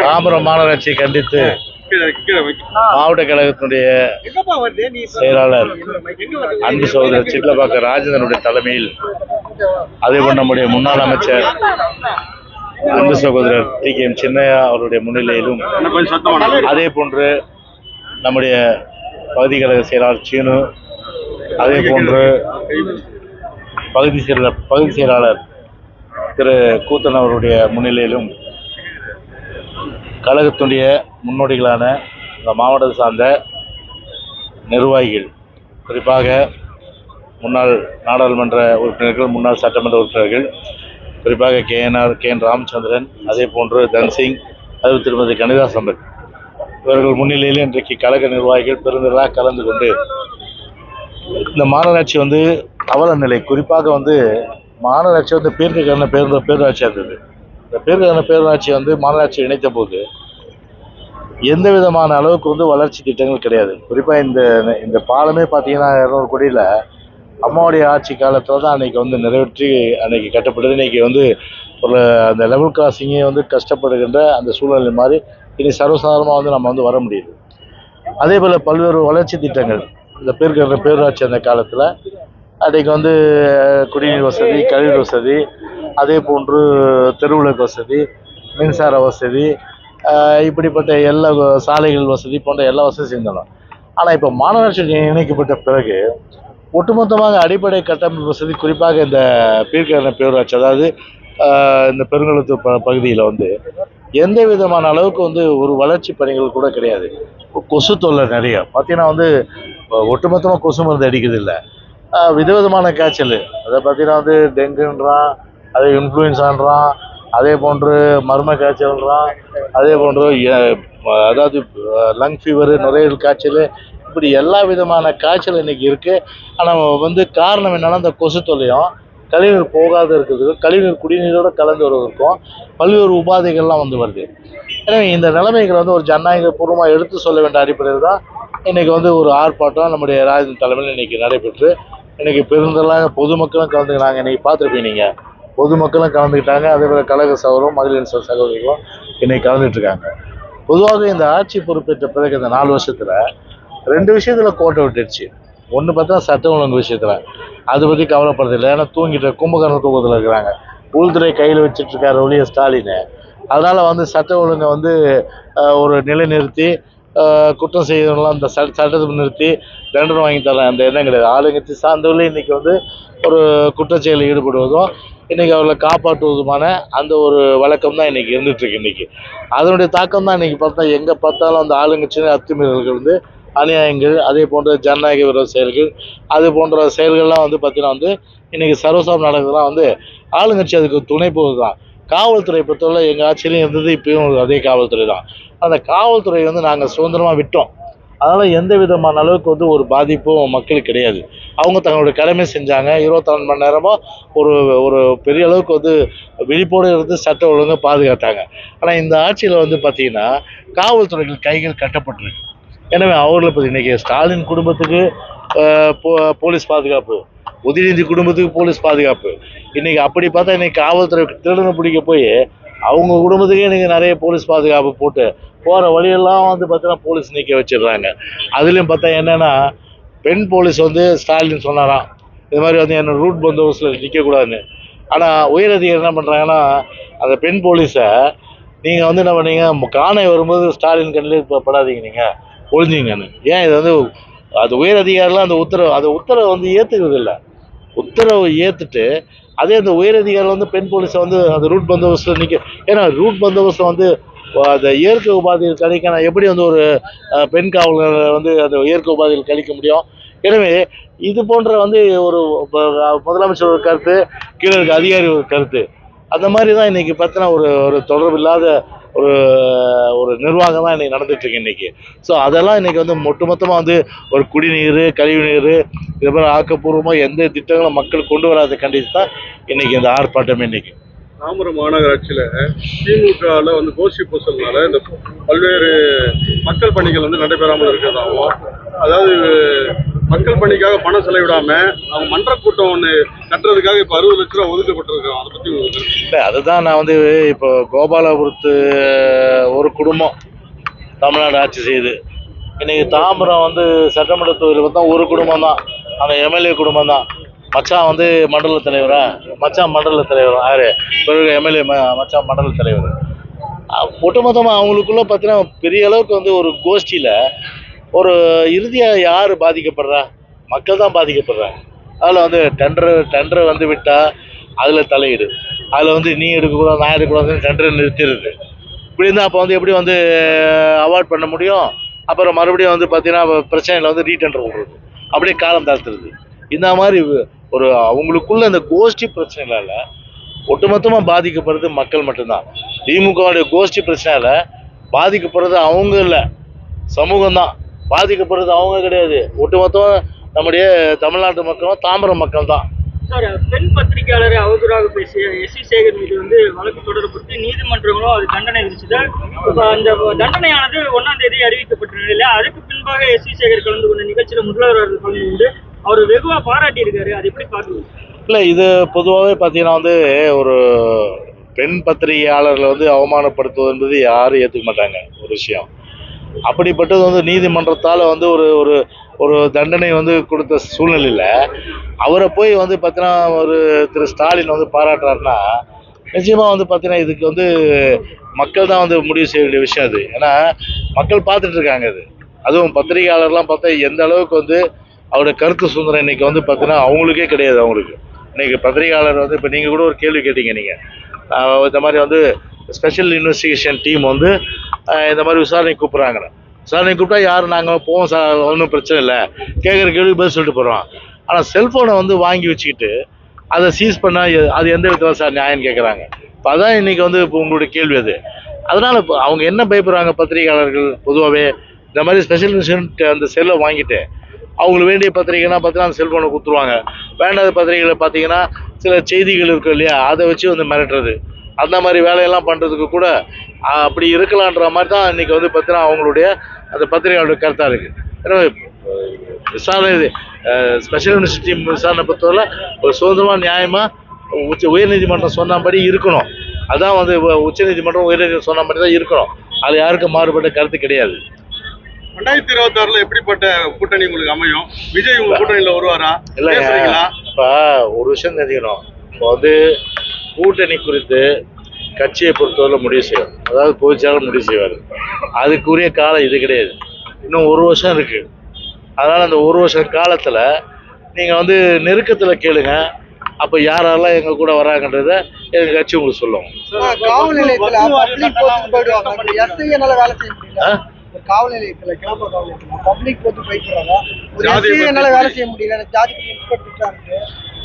தாம்பரம் மாநகராட்சியை கண்டித்து மாவட்ட கழகத்தினுடைய செயலாளர் அன்பு சகோதரர் சிட்லபாக்க ராஜேந்திரனுடைய தலைமையில் அதே போல் நம்முடைய முன்னாள் அமைச்சர் அன்பு சகோதரர் டி கே எம் சின்னையா அவருடைய முன்னிலையிலும் அதே போன்று நம்முடைய பகுதி கழக செயலாளர் சீனு அதே போன்று பகுதி செயலாளர் பகுதி செயலாளர் திரு கூத்தன் அவருடைய முன்னிலையிலும் கழகத்துடைய முன்னோடிகளான இந்த மாவட்டத்தை சார்ந்த நிர்வாகிகள் குறிப்பாக முன்னாள் நாடாளுமன்ற உறுப்பினர்கள் முன்னாள் சட்டமன்ற உறுப்பினர்கள் குறிப்பாக கேஎன்ஆர் கே என் ராமச்சந்திரன் அதே போன்று தன்சிங் அது திருமதி கணிதா சம்பத் இவர்கள் முன்னிலையில் இன்றைக்கு கழக நிர்வாகிகள் பெருந்திரளாக கலந்து கொண்டு இந்த மாநகராட்சி வந்து அவல நிலை குறிப்பாக வந்து மாநகராட்சி வந்து பேருக்கான பேருந்து பேரூராட்சியாக இருந்தது. இந்த பேருக்கான பேரூராட்சி வந்து மாநகராட்சி இணைத்த போது எந்த விதமான அளவுக்கு வந்து வளர்ச்சி திட்டங்கள் கிடையாது. குறிப்பாக இந்த இந்த பாலமே பார்த்தீங்கன்னா இரநூறு கோடியில் அம்மாவுடைய ஆட்சி காலத்தில் தான் அன்னைக்கு வந்து நிறைவேற்றி அன்றைக்கி கட்டப்பட்டது. இன்னைக்கு வந்து ஒரு அந்த லெவல் கிராசிங்கே வந்து கஷ்டப்படுகின்ற அந்த சூழ்நிலை மாதிரி இனி சர்வசாதாரணமாக வந்து நம்ம வந்து வர முடியுது. அதே போல் பல்வேறு வளர்ச்சி திட்டங்கள். இந்த பேருக்கிற பேரூராட்சி அந்த காலத்தில் அன்றைக்கு வந்து குடிநீர் வசதி கழிவு வசதி அதே போன்று தெருவிளக்கு வசதி மின்சார வசதி இப்படிப்பட்ட எல்லா வ- சாலைகள் வசதி போன்ற எல்லா வசதியும் செஞ்சிடலாம் ஆனால் இப்போ மாநகராட்சி இணைக்கப்பட்ட பிறகு ஒட்டுமொத்தமாக அடிப்படை கட்டமைப்பு வசதி குறிப்பாக இந்த பீர்கரண பேரூராட்சி அதாவது இந்த பெருங்குளத்தூர் ப பகுதியில் வந்து எந்த விதமான அளவுக்கு வந்து ஒரு வளர்ச்சி பணிகள் கூட கிடையாது. கொசு தொல்லை நிறையா. பார்த்தீங்கன்னா வந்து ஒட்டுமொத்தமாக கொசு மருந்து அடிக்கிறது இல்லை. விதவிதமான காய்ச்சல். அதை பார்த்தீங்கன்னா வந்து டெங்குன்றான் அது இன்ஃப்ளூயன்ஸான்றான் அதே போன்று மர்ம காய்ச்சல்ன்றான் அதே போன்று எ- அதாவது லங் ஃபீவர் நுரையீரல் காய்ச்சல் இப்படி எல்லா விதமான காய்ச்சல் இன்னைக்கு இருக்குது ஆனால் வந்து காரணம் என்னென்னா இந்த கொசு தொல்லையும் கழிவுநீர் போகாத இருக்கிறதுக்கும் கழிவுநீர் குடிநீரோடு கலந்து வருவதற்கும் பல்வேறு உபாதைகள்லாம் வந்து வருது. எனவே இந்த நிலைமைகளை வந்து ஒரு ஜனநாயக பூர்வமாக எடுத்து சொல்ல வேண்டிய அடிப்படையில் தான் இன்றைக்கி வந்து ஒரு ஆர்ப்பாட்டம் நம்முடைய ராஜன் தலைமையில் இன்னைக்கு நடைபெற்று இன்னைக்கு பெருந்தெல்லாம் பொதுமக்களும் கலந்துக்கிறாங்க இன்றைக்கி பார்த்துருப்பீங்க நீங்கள் பொதுமக்களும் கலந்துக்கிட்டாங்க. அதே போல் கழக சகோதரம் மகளிர் சகோதரிகளும் இன்னைக்கு கலந்துட்டு இருக்காங்க பொதுவாக இந்த ஆட்சி பொறுப்பேற்ற பிறகு இந்த நாலு வருஷத்துல ரெண்டு விஷயத்துல கோட்டை விட்டுடுச்சு. ஒன்று பார்த்தா சட்டம் ஒழுங்கு விஷயத்தில். அதை பற்றி கவலைப்படுறதில்லை ஏன்னா தூங்கிட்டு கும்பகர்ண தூக்கத்தில் இருக்கிறாங்க. உள்துறை கையில் வச்சுட்டு இருக்காரு ஒழிய ஸ்டாலின். அதனால் வந்து சட்ட ஒழுங்கை வந்து ஒரு நிலைநிறுத்தி குற்றம் செய்யறவங்களாம் அந்த சட்ட சட்டத்தை நிறுத்தி தண்டனை வாங்கி தரலாம் அந்த எண்ணம் கிடையாது. ஆளுங்கத்தை சார்ந்தவர்களே இன்றைக்கி வந்து ஒரு குற்றச்செயலில் ஈடுபடுவதும் இன்றைக்கி அவர்களை காப்பாற்றுவதுமான அந்த ஒரு வழக்கம் தான் இன்னைக்கு இருந்துகிட்ருக்கு இன்றைக்கி அதனுடைய தாக்கம் தான் இன்றைக்கி பார்த்தா எங்கே பார்த்தாலும் அந்த ஆளுங்கட்சியின் அத்துமீறல்கள் வந்து அநியாயங்கள் அதே போன்ற ஜனநாயக விரோத செயல்கள் அது போன்ற செயல்கள்லாம் வந்து பார்த்திங்கன்னா வந்து இன்னைக்கு சர்வசாரம் நடக்குதுலாம் வந்து ஆளுங்கட்சி அதுக்கு துணை போகுது தான் காவல்துறை பொறுத்தவரை எங்கள் ஆட்சியிலையும் இருந்தது இப்பயும் அதே காவல்துறை தான். அந்த காவல்துறை வந்து நாங்கள் சுதந்திரமாக விட்டோம். அதனால் எந்த விதமான அளவுக்கு வந்து ஒரு பாதிப்பும் மக்களுக்கு கிடையாது. அவங்க தங்களுடைய கடமை செஞ்சாங்க. இருபத்தாலு மணி நேரமும் ஒரு ஒரு பெரிய அளவுக்கு வந்து விழிப்போடு இருந்து சட்ட ஒழுங்கு பாதுகாத்தாங்க. ஆனால் இந்த ஆட்சியில் வந்து பார்த்திங்கன்னா காவல்துறைகள் கைகள் கட்டப்பட்டிருக்கு. எனவே அவர்களை பற்றி இன்னைக்கு ஸ்டாலின் குடும்பத்துக்கு போ- போலீஸ் பாதுகாப்பு உதயநிதி குடும்பத்துக்கு போலீஸ் பாதுகாப்பு. இன்னைக்கு அப்படி பார்த்தா இன்றைக்கி காவல்துறை திருடனை பிடிக்க போய் அவங்க குடும்பத்துக்கே நீங்கள் நிறைய போலீஸ் பாதுகாப்பு போட்டு போகிற வழியெல்லாம் வந்து பார்த்தீங்கன்னா போலீஸ் நிற்க வச்சிடுறாங்க. அதுலேயும் பார்த்தா என்னென்னா பெண் போலீஸ் வந்து ஸ்டாலின் சொன்னாராம். இது மாதிரி வந்து என்ன ரூட் பந்தோபஸ்தில் நிற்கக்கூடாதுன்னு ஆனால் உயரதிகாரி என்ன பண்ணுறாங்கன்னா அந்த பெண் போலீஸை நீங்கள் வந்து என்ன பண்ணீங்க காணை வரும்போது ஸ்டாலின் கண்ணிலே இப்போ படாதீங்க நீங்கள் ஒழிஞ்சிங்கன்னு ஏன் இது வந்து அது உயர் அதிகாரிலாம் அந்த உத்தரவு அந்த உத்தரவை வந்து ஏற்றுக்கிறது இல்லை உத்தரவை ஏற்றுட்டு அதே அந்த உயர் அதிகாரி வந்து பெண் போலீஸை வந்து அந்த ரூட் பந்தோபஸ்தில் நிற்க ஏன்னா ரூட் பந்தோபஸ்தில் வந்து அந்த இயற்கை உபாதைகள் கழிக்க நான் எப்படி வந்து ஒரு பெண் காவலர் வந்து அந்த இயற்கை உபாதைகள் கழிக்க முடியும்? எனவே இது போன்ற வந்து ஒரு முதலமைச்சர் ஒரு கருத்து கீழே இருக்க அதிகாரி ஒரு கருத்து. அந்த மாதிரி தான் இன்றைக்கி பார்த்தீங்கன்னா ஒரு ஒரு தொடர்பு இல்லாத ஒரு ஒரு நிர்வாகம் தான் இன்றைக்கி நடந்துகிட்ருக்கு இன்றைக்கி ஸோ அதெல்லாம் இன்னைக்கு வந்து ஒட்டுமொத்தமாக வந்து ஒரு குடிநீர் கழிவுநீர் இது மாதிரி ஆக்கப்பூர்வமாக எந்த திட்டங்களும் மக்கள் கொண்டு வராத கண்டித்து தான் இன்றைக்கி இந்த ஆர்ப்பாட்டம் இன்றைக்கி தாமரை மாநகராட்சியில் திமுகவில் வந்து கோஷி பூசல்னால இந்த பல்வேறு மக்கள் பணிகள் வந்து நடைபெறாமல் இருக்கிறதாகவும் அதாவது மக்கள் பணிக்காக பணம் செலவிடாம அவங்க மன்ற கூட்டம் ஒண்ணு கட்டுறதுக்காக இப்ப அறுபது லட்ச ரூபா ஒதுக்கப்பட்டிருக்கோம் அதை பத்தி இல்லை அதுதான் நான் வந்து இப்போ கோபாலபுரத்து ஒரு குடும்பம் தமிழ்நாடு ஆட்சி செய்யுது இன்னைக்கு தாம்பரம் வந்து சட்டமன்ற தொகுதியில் பார்த்தா ஒரு குடும்பம் தான். அந்த எம்எல்ஏ குடும்பம் தான். மச்சான் வந்து மண்டல தலைவரா? மச்சான் மண்டல தலைவர்? யாரு? பிறகு எம்எல்ஏ மச்சான் மண்டல தலைவர். ஒட்டுமொத்தமாக அவங்களுக்குள்ள பார்த்தீங்கன்னா பெரிய அளவுக்கு வந்து ஒரு கோஷ்டியில் ஒரு இறுதியாக யார் பாதிக்கப்படுறா? மக்கள் தான் பாதிக்கப்படுறாங்க அதில் வந்து டெண்டர் டெண்டர் வந்து விட்டால் அதில் தலையீடு. அதில் வந்து நீ எடுக்கக்கூடாது நான் எடுக்கக்கூடாதுன்னு டெண்டர் நிறுத்திடுது. இப்படி இருந்தால் அப்போ வந்து எப்படி வந்து அவார்ட் பண்ண முடியும்? அப்புறம் மறுபடியும் வந்து பார்த்தீங்கன்னா பிரச்சனையில் வந்து ரீடெண்டர் விடுறது அப்படியே காலம் தாழ்த்துறது. இந்த மாதிரி ஒரு அவங்களுக்குள்ள இந்த கோஷ்டி பிரச்சனைகளால் ஒட்டுமொத்தமாக பாதிக்கப்படுறது மக்கள் மட்டும்தான். திமுகவுடைய கோஷ்டி பிரச்சனையால் பாதிக்கப்படுறது அவங்க இல்லை. சமூகம் தான் பாதிக்கப்படுறது அவங்க கிடையாது. ஒட்டுமொத்தமாக நம்முடைய தமிழ்நாட்டு மக்களும் தாம்பரம் மக்கள் தான் சார் பெண் பத்திரிகையாளரை அவதூறாக பேசிய எஸ் சி சேகர் மீது வந்து வழக்கு தொடரப்பட்டு நீதிமன்றங்களும் அது தண்டனை விதிச்சது? இப்போ அந்த தண்டனையானது ஒன்னாம் தேதி அறிவிக்கப்பட்ட நிலையில அதுக்கு பின்பாக எஸ் சி சேகர் கலந்து கொண்ட நிகழ்ச்சியில முதல்வர் அவர்கள் கலந்து கொண்டு அவர் வெகுவா பாராட்டி இருக்காரு அது எப்படி பார்க்கணும் இல்லை இது பொதுவாகவே பார்த்தீங்கன்னா வந்து ஒரு பெண் பத்திரிகையாளர்களை வந்து அவமானப்படுத்துவது என்பது யாரும் ஏற்றுக்க மாட்டாங்க. ஒரு விஷயம். அப்படிப்பட்டது வந்து நீதிமன்றத்தால் வந்து ஒரு ஒரு ஒரு தண்டனை வந்து கொடுத்த சூழ்நிலையில் அவரை போய் வந்து பார்த்தீங்கன்னா ஒரு திரு ஸ்டாலின் வந்து பாராட்டுறாருன்னா நிச்சயமாக வந்து பார்த்தீங்கன்னா இதுக்கு வந்து மக்கள் தான் வந்து முடிவு செய்ய வேண்டிய விஷயம் அது. ஏன்னா மக்கள் பார்த்துட்டு இருக்காங்க அது. அதுவும் பத்திரிகையாளர்லாம் பார்த்தா எந்த அளவுக்கு வந்து அவருடைய கருத்து சுதந்திரம் இன்னைக்கு வந்து பார்த்தீங்கன்னா அவங்களுக்கே கிடையாது அவங்களுக்கு. இன்னைக்கு பத்திரிகையாளர் வந்து இப்போ நீங்கள் கூட ஒரு கேள்வி கேட்டீங்க நீங்கள் இந்த மாதிரி வந்து ஸ்பெஷல் இன்வெஸ்டிகேஷன் டீம் வந்து இந்த மாதிரி விசாரணை கூப்பிட்றாங்க விசாரணை கூப்பிட்டா யார் நாங்கள் போவோம் சார் ஒன்றும் பிரச்சனை இல்லை. கேட்குற கேள்வி பதில் சொல்லிட்டு போகிறோம் ஆனால் செல்ஃபோனை வந்து வாங்கி வச்சுக்கிட்டு அதை சீஸ் பண்ணால் அது எந்த விதத்தில் சார் நியாயம்னு கேட்குறாங்க இப்போ அதான் இன்றைக்கி வந்து இப்போ உங்களுடைய கேள்வி அது. அதனால் இப்போ அவங்க என்ன பயப்படுறாங்க பத்திரிகையாளர்கள் பொதுவாகவே இந்த மாதிரி ஸ்பெஷல் இன்வெஸ்டிகேஷன் அந்த செல்லை வாங்கிட்டு அவங்களுக்கு வேண்டிய பத்திரிகைனா பார்த்தீங்கன்னா அந்த செல்ஃபோனை கொடுத்துருவாங்க. வேண்டாத பத்திரிகைகளை பார்த்தீங்கன்னா சில செய்திகள் இருக்கும் இல்லையா? அதை வச்சு வந்து மிரட்டுறது. அந்த மாதிரி வேலையெல்லாம் பண்ணுறதுக்கு கூட அப்படி இருக்கலான்ற மாதிரி தான் இன்றைக்கி வந்து பார்த்தீங்கன்னா அவங்களுடைய அந்த பத்திரிகையாளருடைய கருத்தாக இருக்குது ஏன்னா அஹ், விசாரணை ஸ்பெஷல் யூனிவர்சிட்டி விசாரணை பொறுத்தவரை ஒரு சுதந்திரமாக நியாயமாக உச்ச உயர்நீதிமன்றம் சொன்னபடி இருக்கணும். அதான் வந்து உச்சநீதிமன்றம் உயர்நீதிமன்றம் சொன்னபடி தான் இருக்கணும். அது யாருக்கும் மாறுபட்ட கருத்து கிடையாது. ரெண்டாயிரத்தி இருபத்தி ஆறுல எப்படிப்பட்ட கூட்டணி உங்களுக்கு அமையும்? விஜய் உங்க கூட்டணியில வருவாரா? பேசுறீங்களா? இப்போ ஒரு விஷயம் தெரிஞ்சுக்கணும். இப்போ வந்து கூட்டணி குறித்து கட்சியை பொறுத்தவரை முடிவு செய்யும் அதாவது பொதுச்செயலாளர் முடிவு செய்வார். அதுக்குரிய காலம் இது கிடையாது. இன்னும் ஒரு வருஷம் இருக்கு. அதனால் அந்த ஒரு வருஷம் காலத்தில் நீங்கள் வந்து நெருக்கத்தில் கேளுங்க. அப்போ யாரெல்லாம் எங்கள் கூட வராங்கன்றத எங்கள் கட்சி உங்களுக்கு சொல்லும். காவல் நிலையத்துல கிளம்ப காவல் நிலையத்துல பப்ளிக் போட்டு போயிட்டு வராங்க. ஒரு என்னால வேலை செய்ய முடியல. எனக்கு ஜாதி இன்ஸ்பெக்டர் இருக்கு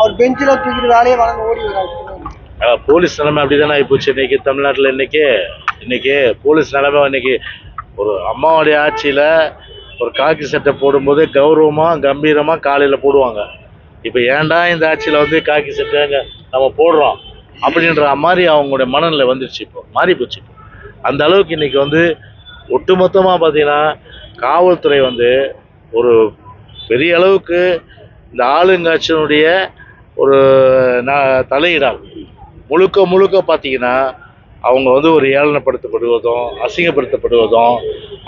அவர் பெஞ்சில தூக்கிட்டு வேலையை வளர்ந்து ஓடி அஹ் போலீஸ் நிலைமை அப்படிதானே ஆகிப்போச்சு இன்னைக்கு தமிழ்நாட்டில் இன்றைக்கி இன்றைக்கி போலீஸ் நிலைமை இன்னைக்கு ஒரு அம்மாவுடைய ஆட்சியில் ஒரு காக்கி சட்டை போடும்போது கௌரவமாக கம்பீரமாக காலையில் போடுவாங்க. இப்போ ஏன்டா இந்த ஆட்சியில் வந்து காக்கி சட்டைங்க நம்ம போடுறோம்? அப்படின்ற மாதிரி அவங்களுடைய மனநிலை வந்துருச்சு இப்போ மாறி போச்சு இப்போ. அந்த அளவுக்கு இன்னைக்கு வந்து ஒட்டுமொத்தமாக பார்த்தீங்கன்னா காவல்துறை வந்து ஒரு பெரிய அளவுக்கு இந்த ஆளுங்காட்சியினுடைய ஒரு ந- தலையீடாகும் முழுக்க முழுக்க பார்த்தீங்கன்னா அவங்க வந்து ஒரு ஏளனப்படுத்தப்படுவதும் அசிங்கப்படுத்தப்படுவதும்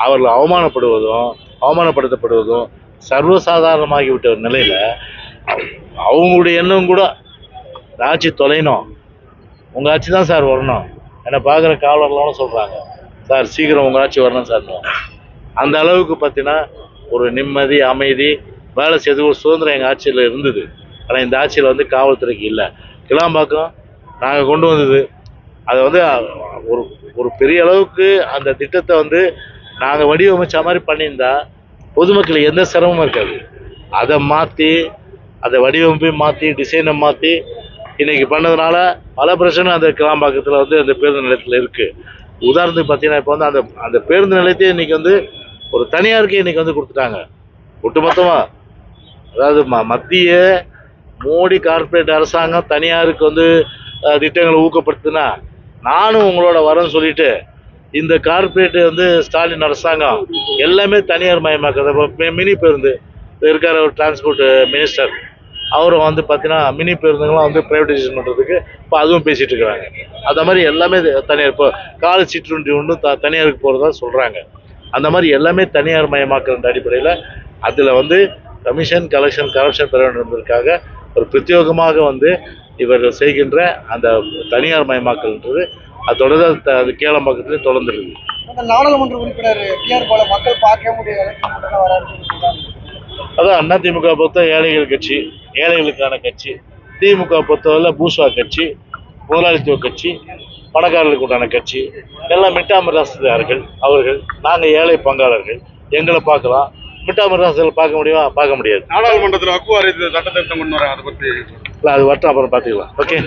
அவர்கள் அவமானப்படுவதும் அவமானப்படுத்தப்படுவதும் சர்வசாதாரணமாகிவிட்ட ஒரு நிலையில் அவங்களுடைய எண்ணம் கூட ஆட்சி தொலைணும். உங்கள் ஆட்சி தான் சார் வரணும். என்னை பார்க்குற காவலர்களோட சொல்கிறாங்க சார் சீக்கிரம் உங்கள் ஆட்சி வரணும் சார். அந்த அளவுக்கு பார்த்தீங்கன்னா ஒரு நிம்மதி அமைதி வேலை செய்து ஒரு சுதந்திரம் எங்கள் ஆட்சியில் இருந்தது. ஆனால் இந்த ஆட்சியில் வந்து காவல்துறைக்கு இல்லை. கிளாம்பாக்கம் நாங்கள் கொண்டு வந்தது. அதை வந்து ஒரு ஒரு பெரிய அளவுக்கு அந்த திட்டத்தை வந்து நாங்கள் வடிவமைச்ச மாதிரி பண்ணியிருந்தா பொதுமக்களுக்கு எந்த சிரமமும் இருக்காது. அதை மாற்றி அதை வடிவமைப்பை மாற்றி டிசைனை மாற்றி இன்னைக்கு பண்ணதுனால பல பிரச்சனை அந்த கிளாம்பாக்கத்தில் வந்து அந்த பேருந்து நிலையத்தில் இருக்குது உதாரணத்துக்கு பார்த்தீங்கன்னா இப்போ வந்து அந்த அந்த பேருந்து நிலையத்தையே இன்னைக்கு வந்து ஒரு தனியாருக்கு இன்றைக்கி வந்து கொடுத்துட்டாங்க. ஒட்டுமொத்தமாக அதாவது ம மத்திய மோடி கார்ப்பரேட் அரசாங்கம் தனியாருக்கு வந்து திட்டங்களை ஊக்கப்படுத்துனா நானும் உங்களோட வரேன்னு சொல்லிட்டு இந்த கார்ப்பரேட் வந்து ஸ்டாலின் அரசாங்கம் எல்லாமே தனியார் மயமாக்குறது இப்போ மினி பேருந்து இருக்கிற ஒரு டிரான்ஸ்போர்ட் மினிஸ்டர் அவரும் வந்து பார்த்தீங்கன்னா மினி பேருந்துங்களாம் வந்து ப்ரைவேடைசேஷன் பண்ணுறதுக்கு இப்போ அதுவும் பேசிகிட்டு இருக்கிறாங்க அந்த மாதிரி எல்லாமே தனியார் இப்போ கால சிற்றுண்டி ஒன்று த தனியாருக்கு போகிறதா சொல்கிறாங்க அந்த மாதிரி எல்லாமே தனியார் மயமாக்குற அடிப்படையில் அதில் வந்து கமிஷன் கலெக்ஷன் கரப்ஷன் பெற வேண்டும் என்பதற்காக ஒரு பிரத்யேகமாக வந்து இவர்கள் செய்கின்ற அந்த தனியார் மயமாக்கல்ன்றது அது தொடர்ந்து அது கேளம்பாக்கத்துலேயும் தொடர்ந்து இருக்குது அந்த நாடாளுமன்ற உறுப்பினர் டிஆர் பால மக்கள் பார்க்க முடியாது. அதான் அதிமுக பொறுத்த ஏழைகள் கட்சி ஏழைகளுக்கான கட்சி திமுக பொறுத்தவரை பூஸ்வா கட்சி முதலாளித்துவ கட்சி பணக்காரர்களுக்கு உண்டான கட்சி எல்லாம் மிட்டாமராசுதார்கள் அவர்கள் நாங்கள் ஏழை பங்காளர்கள் எங்களை பார்க்கலாம். மிட்டாமராசுகளை பார்க்க முடியுமா? பார்க்க முடியாது. நாடாளுமன்றத்துல வக்குவாரி சட்ட திருத்தம் கொண்டு வராங்க அதை பத்தி இல்லை அது வரட்டும் அப்புறம் பார்த்துக்கலாம். ஓகே